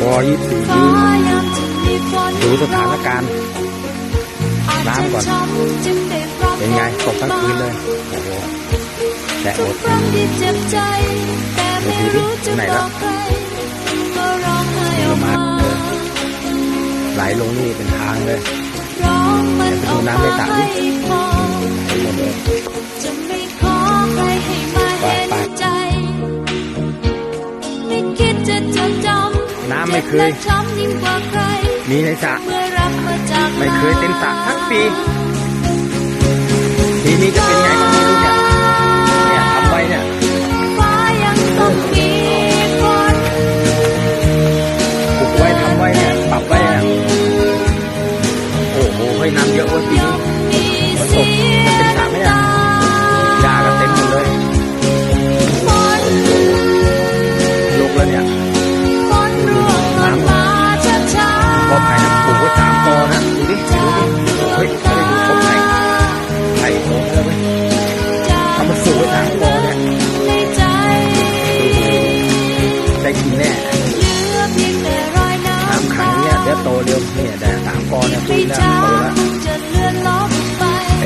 วอยี่สี่ฟ้ายามจะมีฝนดูสถานการณ์น้ำก่อน เป็นไงตกทั้งคืนเลย โอ้โหแดดหมทุดกครั้งที่เจ็บใจแต่ไม่รู้จะบอกใครก็ร้องไห้ออกมาไหลลงนี่เป็นทางเลยร้องมันออกน้ำมาในสระดิำน้ำไม่เคยจ็บและช้ำยิ่งกว่าใครมีในสระเมื่อรักมาจากไม่เคยเต็มสระทั้งปีปีนี้จะเป็นไงก็ไม่รู้เนี่ยเนี่ยทำไว้เนี่ยฟ้ายังต้องมีฝนปลูกไว้ทำไว้เนี่ยปรับไว้เนี่ยโอ้โหให้น้ำเยอะเว้ยปี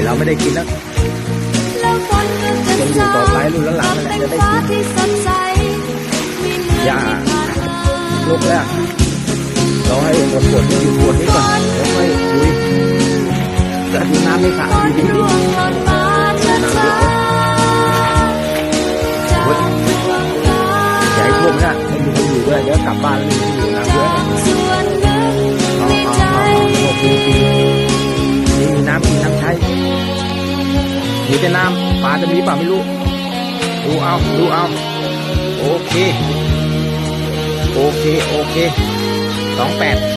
เราไม่ได้กินแล้วแล้วฝนก็จะยังอยู่ต่อไปรุ่นหลานๆนั่นแหละจะได้กินฟ้าที่สดใสไม่เหมือนอย่าที่ผ่านมาลุกแล้วเราให้หมดขวดนี้อยู่ขวดนี้ก่อนเดี๋ยวค่อยลุยจะดูน้ำไม่ขาดฝนดีๆดิร่วงลงมาช้าๆจากดวงตาอย่าให้ท่วมนะไม่มีคนอยู่ด้วยเดี๋ยวกลับบ้านแล้วไม่มีคนอยู่น้ำ มีแต่น้ำปลาจะมีเปล่าไม่รู้ ดูเอา ดูเอา โอเค โอเค โอเค สองแปด